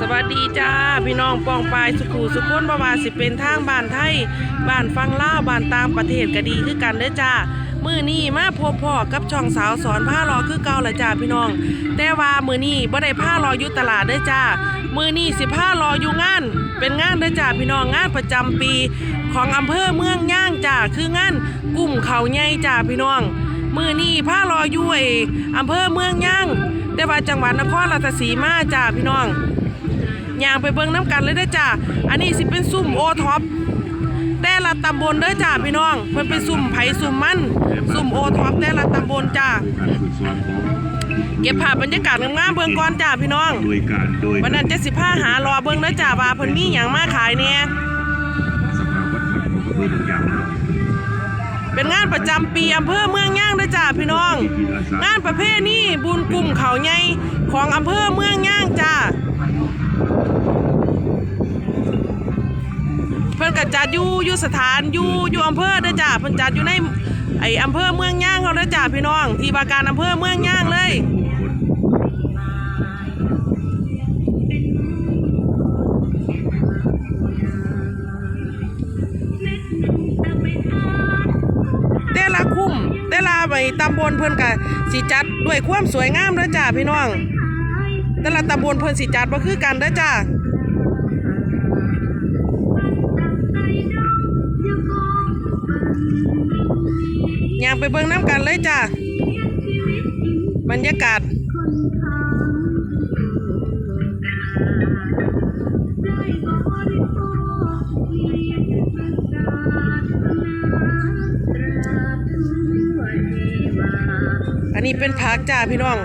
สวัสดีจ้าพี่น้องปองปายสุขูสุขคนบาวาสิเป็นทางบ้านไทยบ้านฟังล่าบ้านตางประเทศก็ดีคือกันเด้อจ้ามือนี้มาพบพ่อกับช่องสาวสอนผ้ารอคือเก่าละจ้าพี่น้อง แต่ว่ามือนี้บ่ได้ผ้ารออยู่ตลาดเด้อจ้ามือนี้สิผ้ารออยู่งาน เป็นงานเด้อจ้าพี่น้องงานประจำปี ของอำเภอเมืองย่างจ้าคืองานกลุ่มเขาใหญ่จ้าพี่น้องมือนี้ผ้ารออยู่ไอ้อำเภอเมืองย่างแต่ว่าจังหวัดนครราชสีมาจ้าพี่น้อง ย่างไปเบิ่งน้ำกันเลยเด้จ้าอันนี้สิเป็นซุ่มโอท็อปแต่ละตำบลเด้อจ้าพี่น้องเพิ่นเป็นซุ่มไผ่ซุ่มมันซุ่มโอท็อปแต่ละตำบลจ้าเก็บภาพบรรยากาศงามๆเบิ่งก่อนจ้าพี่น้องวยการโดยวันนั้นจะสิพาหารอเบิ่งเด้อจ้าว่าเพิ่นมีหยังมาขายแหน่ยเป็นงานประจำปีอำเภอเมืองย่างเด้อจ้าพี่น้อง งานประเภทนี้บุญกลุ่มเขาใหญ่ของอำเภอเมืองย่างจ้า จัดอยู่อยู่สถานอยู่อยู่อำเภอเด้อจ้าเพิ่นจัดอยู่ในไออำเภอเมืองย่างเขาเด้อจ้าพี่น้อง ที่ว่าการอำเภอเมืองย่างเลยแต่ละคุ้มแต่ละไปตำบลเพิ่นก็สิจัดด้วยความสวยงามเด้อจ้าพี่น้อง แต่ละตำบลเพิ่นสิจัดบ่คือกันเด้อจ้าางไปเบิ่งน้ำกันเลยจ้าบรรยากาศอันนี้เป็นผักจ้าพี่น้อง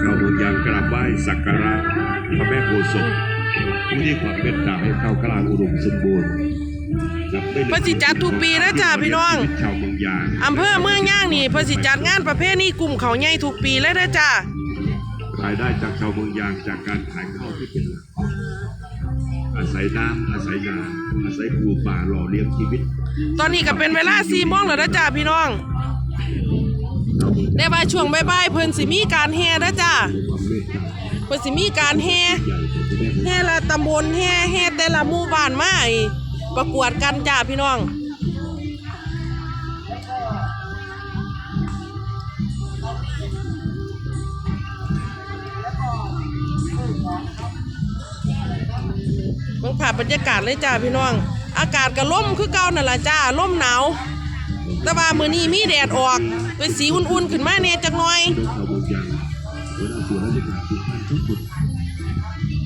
เข้าเมืองยางกราบไหว้สักการะพระแม่โพธิ์ ศพผู้ที่ความเมตตาให้เข้ากลางอุดมสมบูรณ์นับได้เลยเพิ่นสิจัดทุกปีนะจ้าพี่น้องชาวเมืองยางอำเภอเมืองย่างนี่เพิ่นสิจัดงานประเภทนี้กลุ่มเขาใหญ่ทุกปีเลยเด้อจ้ารายได้จากชาวเมืองยางจากการขายข้าวที่เป็นหลักอาศัยน้ำอาศัยนาอาศัยปลูกป่าหล่อเลี้ยงชีวิต ตอนนี้ก็เป็นเวลา4โมงแล้วเด้อจ้าพี่น้องชาวเมืองได้ว่าช่วงบ่ายๆเพิ่นสิมีการแห่เด้อจ้าความเมตตาเพิ่นสิมีการแห่ แม่โพธิ์ศพแห่ละตำบลแห่แห่แต่ละหมู่บ้านมาอ้ประกวดกันจ้าพี่น้องเบิ่าบรรยากาศเลยจ้าพี่น้อง อากาศก็ล่มคือเก่านั่นล่ะจ้าล่มหนาว แต่ว่ามื้อนี้มีแดดออกเป็นสีอุ่นๆ ขึ้นมาแหน่จักหน่อย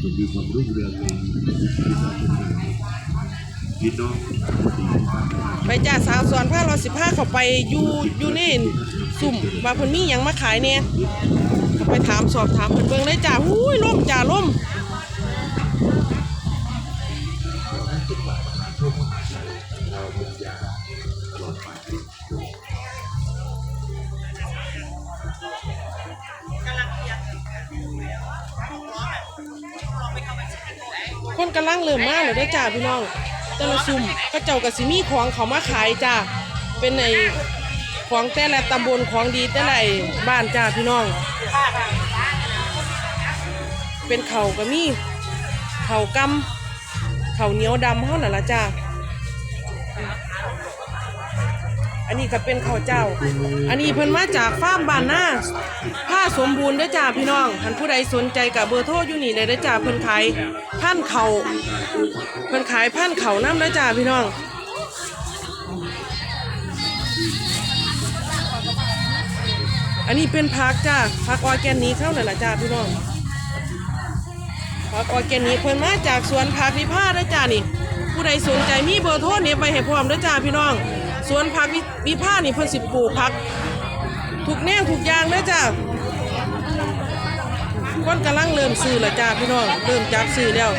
จงมีความรุ่งเรืองในชีวิตการทำงานพี่น้องไปจ้าสาวสวนผ้าเราสิผ้าเขาไปอยู่อยู่นี่สุ่มว่าเพิ่นมีหยังมาขายเนี่ยเขาไปถามสอบถามเพิ่นเบิ่งเลยจ้าหู้ยล่มจ้าล่มเราบรรยาตลอดไป คนกำลังเริ่มมาแล้วเด้อจ้าพี่น้องแต่ละซุ่มก็เจ้าก็สิมีของเขามาขายจ้าเป็นในของแต่ละตำบลของดีแต่ละไอ้บ้านจ้าพี่น้อง เป็นเขาก็มีเขาวกำเขาเหนียวดำเฮานั่นล่ะจ้า อันนี้ก็เป็นข้าวเจ้า อันนี้เพิ่นมาจากฟาร์มบ้านนาผ้าสมบูรณ์เด้อจ้าพี่น้องท่านผู้ใดสนใจกับเบอร์โทรอยู่นี่เลยเด้อจ้าเพิ่นขายพันเขาเพิ่นขายพันเขาวนำเด้อจ้าพี่น้องอันนี้เป็นผักจ้าผักออร์แกนิกเข้านั่นล่ะจ้าพี่น้องผักออร์แกนิกเพิ่นมาจากสวนผักวิภาเด้อจ้านี่ ผู้ใดสนใจมีเบอร์โทรนี่ไปให้พร้อมเด้อจ้าพี่น้อง สวนผักวิวิภานี่เพิ่นสิปลูกผักทุกแนวทุกอย่างเด้อจ้าคนกำลังเริ่มซื้อแล้วจ้าพี่น้องเริ่มจับซื้อแล้ว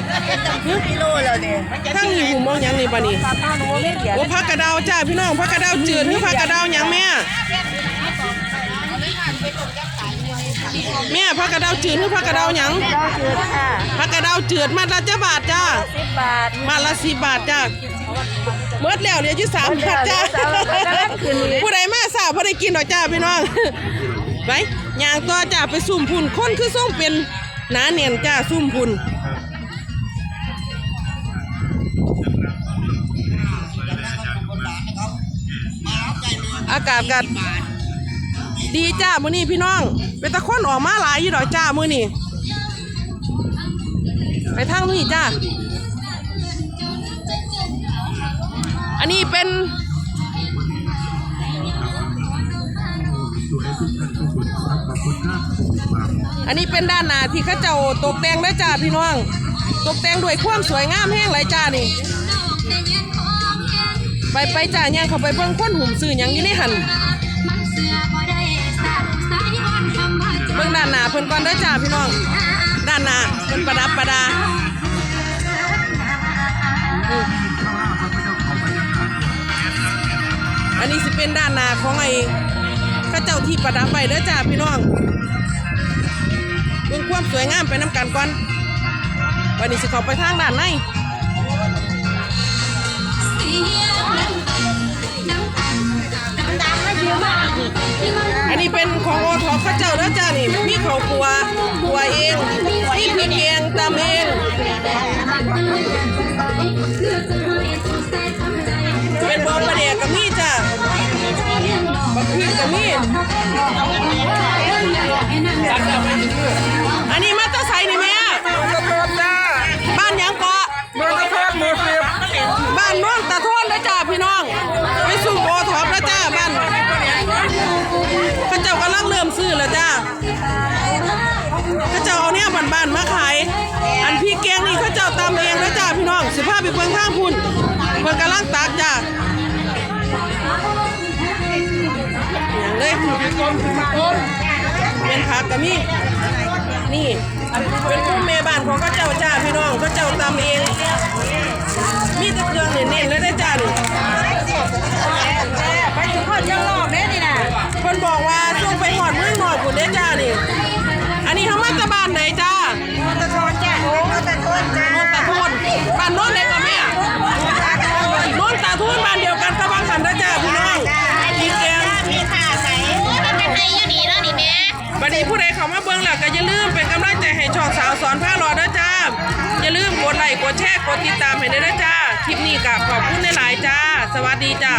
กิโลแล้วเนี่ยทั้งนี้หูมองหยังนี่บัดนี้ป้าหนูไม่เขียนโอ้ผักกระเดาวจ้าพี่น้องผักกระเดาวจืดหรือผักกระเดาวหยังแม่แม่ผักกระเดาวจืดหรือผักกระเดาวหยังเราเกิดค่ะผักกระเดาวจืดมาละจ้าบาทจ้าสิบบาทมาละสิบบาทจ้า เมื่อแล้วเหลืออยู่สามบาทจ้าหมดแล้วเหลือสามบาทแล้วคืนนี้ผู้ใดมาสาวผู้ใดกินดอกจ้าพี่น้องไปย่างต่อจ้าไปซุ่มพุ่นคนคือส่งเป็นหนาเนียนจ้าซุ่มพุ่นอากาศกัดดีจ้ามื้อนี้พี่น้อง เป็นตะคนออกมาหลายอยู่ดอกจ้ามื้อนี้ไปทางนี้จ้า อันนี้เป็นอันนี้เป็นด้านหน้าที่เขาเจ้าตกแต่งด้วยจ้าพี่น้อง ตกแต่งด้วยความสวยงามแห้งหลายจ้านี่ ไปไปจ้าย่างเขาไปเบิ่งคนหุ่มซื้อหยังอยู่ในหันเบิ่งด้านหน้าเพิ่นก่อนเด้อจ้าพี่น้อง ด้านหน้าเพิ่นประดับประดา อันนี้สิเป็นด้านหน้าของไอ้ข้าเจ้าที่ประดับไว้เด้อจ้าพี่น้องเบิ่งความสวยงามไปน้ำกันก่อนวันนี้สิข้าไปทางด้านในอันนี้เป็นของโอทอพระเจ้าแล้วจ้านี่มีเขาครัวครัวเองมีพริกแกงตำเอง อันนี้มาแตะไซนี่แม่บ้านหยังเกาะเมืองเทพหมู่สิบบ้านโน้องตาโทนนะจ้าพี่น้อง ไปสุ่มโอทอปนะจ้าบ้านเข้าเจ้ากำลังเริ่มซื้อแล้วจ้าเข้าเจ้าเอาเนี่ยบ้านๆมาขาย อันพี่แกงนี่เข้าเจ้าตำเองนะจ้าพี่น้องสิพาไปเบิ่งข้างพุ่นเพิ่นกำลังตักจ้าอย่างเลย เป็นผักกับมีนี่เป็นพวกแม่บ้านของข้าเจ้าจ้าพี่น้องข้าเจ้าตำเอง มีแต่เครื่องเน้นๆเลยได้จ้านี่ไปถึงคนยังรอเจ้า ดไลค์กดแชร์ กดติดตามให้ด้วยนะจ้า คลิปนี้กับขอบคุณหลายๆจ้า สวัสดีจ้า